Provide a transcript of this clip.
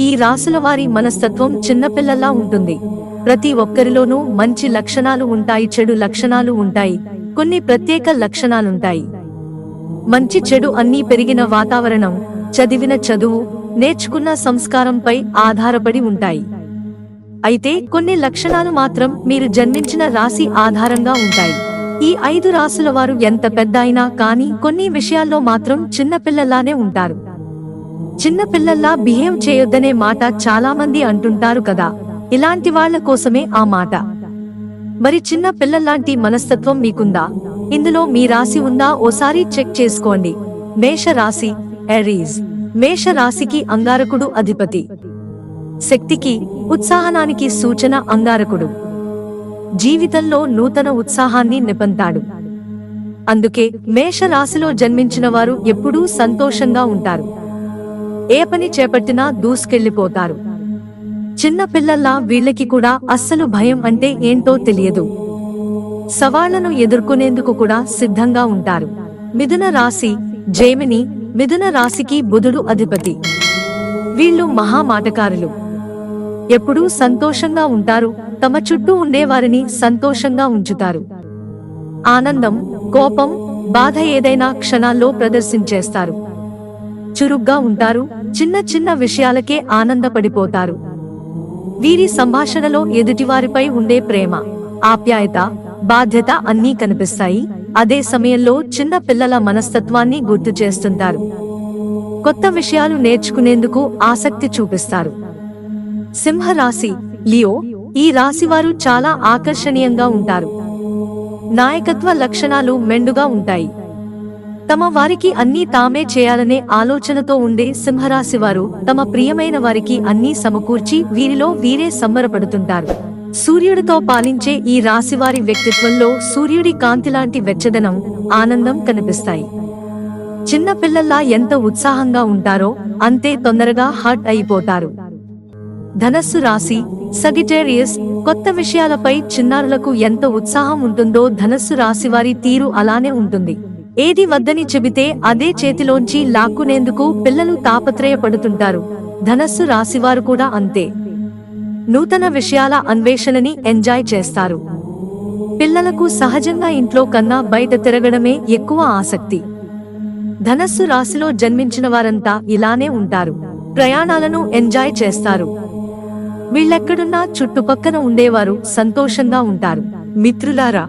ఈ రాసుల వారి మనస్తత్వం చిన్నపిల్లలా ఉంటుంది. ప్రతి ఒక్కరిలోనూ మంచి లక్షణాలు ఉంటాయి చెడు లక్షణాలు ఉంటాయి. కొన్ని ప్రత్యేక లక్షణాలుంటాయి. మంచి చెడు అన్నీ పెరిగిన వాతావరణం చదివిన చదువు నేర్చుకున్న సంస్కారంపై ఆధారపడి ఉంటాయి. అయితే కొన్ని లక్షణాలు మాత్రం మీరు జన్మించిన రాశి ఆధారంగా ఉంటాయి. ఈ ఐదు రాసుల వారు ఎంత పెద్ద అయినా కానీ కొన్ని విషయాల్లో మాత్రం చిన్నపిల్లలానే ఉంటారు. చిన్నపిల్లల్లా బిహేవ్ చేయొద్దనే మాట చాలా మంది అంటుంటారు కదా. ఇలాంటి వాళ్ళ కోసమే ఆ మాట. మరి చిన్న పిల్లల్లాంటి మనస్తత్వం మీకుందా? ఇందులో మీ రాశి ఉందా? ఓసారి చెక్ చేసుకోండి. మేష రాశి ఎరీజ్ మేష రాశికి అంగారకుడు అధిపతి. శక్తికి ఉత్సాహనానికి సూచన అంగారకుడు. జీవితంలో నూతన ఉత్సాహాన్ని నిపంతాడు. అందుకే మేష రాశిలో జన్మించిన వారు ఎప్పుడూ సంతోషంగా ఉంటారు. ఏ పని చేపట్టినా దూసుకెళ్ళిపోతారు చిన్న పిల్లల్లా వీళ్ళకి కూడా అస్సలు భయం అంటే ఏంటో తెలియదు. సవాళ్ళను ఎదుర్కొనేందుకు కూడా సిద్ధంగా ఉంటారు. మిథున రాశి జైమిని మిథున రాశికి బుధుడు అధిపతి. వీళ్ళు మహామాటకారులు ఎప్పుడూ సంతోషంగా ఉంటారు తమ చుట్టూ ఉండేవారిని సంతోషంగా ఉంచుతారు. ఆనందం కోపం బాధ ఏదైనా క్షణాల్లో ప్రదర్శించేస్తారు. చురుగ్గా ఉంటారు చిన్న చిన్న విషయాలకే ఆనందపడిపోతారు. వీరి సంభాషణలో ఎదుటివారిపై ఉండే ప్రేమ ఆప్యాయత బాధ్యత అన్నీ కనిపిస్తాయి. అదే సమయంలో చిన్న పిల్లల మనస్తత్వాన్ని గుర్తు చేస్తుంటారు. కొత్త విషయాలు నేర్చుకునేందుకు ఆసక్తి చూపిస్తారు. సింహరాశి లియో ఈ రాశివారు చాలా ఆకర్షణీయంగా ఉంటారు. నాయకత్వ లక్షణాలు మెండుగా ఉంటాయి. తమ వారికి అన్నీ తామే చేయాలనే ఆలోచనతో ఉండే సింహరాశి వారు తమ ప్రియమైన వారికి అన్నీ సమకూర్చి వీరిలో వీరే సంబరపడుతుంటారు. సూర్యుడితో పాలించే ఈ రాశివారి వ్యక్తిత్వంలో సూర్యుడి కాంతిలాంటి వెచ్చదనం ఆనందం కనిపిస్తాయి. చిన్న పిల్లల్లా ఎంత ఉత్సాహంగా ఉంటారో అంతే తొందరగా హర్ట్ అయిపోతారు. ధనస్సు రాశి సగిటేరియస్ కొత్త విషయాలపై చిన్నారులకు ఎంత ఉత్సాహం ఉంటుందో ధనస్సు రాశి వారి తీరు అలానే ఉంటుంది. ఏది వద్దని చెబితే అదే చేతిలోంచి లాక్కునేందుకు పిల్లలు తాపత్రయపడుతుంటారు. ధనస్సు రాశివారు కూడా అంతే. నూతన విషయాల అన్వేషణని ఎంజాయ్ చేస్తారు. పిల్లలకు సహజంగా ఇంట్లో కన్నా బయట తిరగడమే ఎక్కువ ఆసక్తి. ధనస్సు రాశిలో జన్మించిన వారంతా ఇలానే ఉంటారు. ప్రయాణాలను ఎంజాయ్ చేస్తారు. వీళ్ళెక్కడున్నా చుట్టుపక్కన ఉండేవారు సంతోషంగా ఉంటారు. మిత్రులారా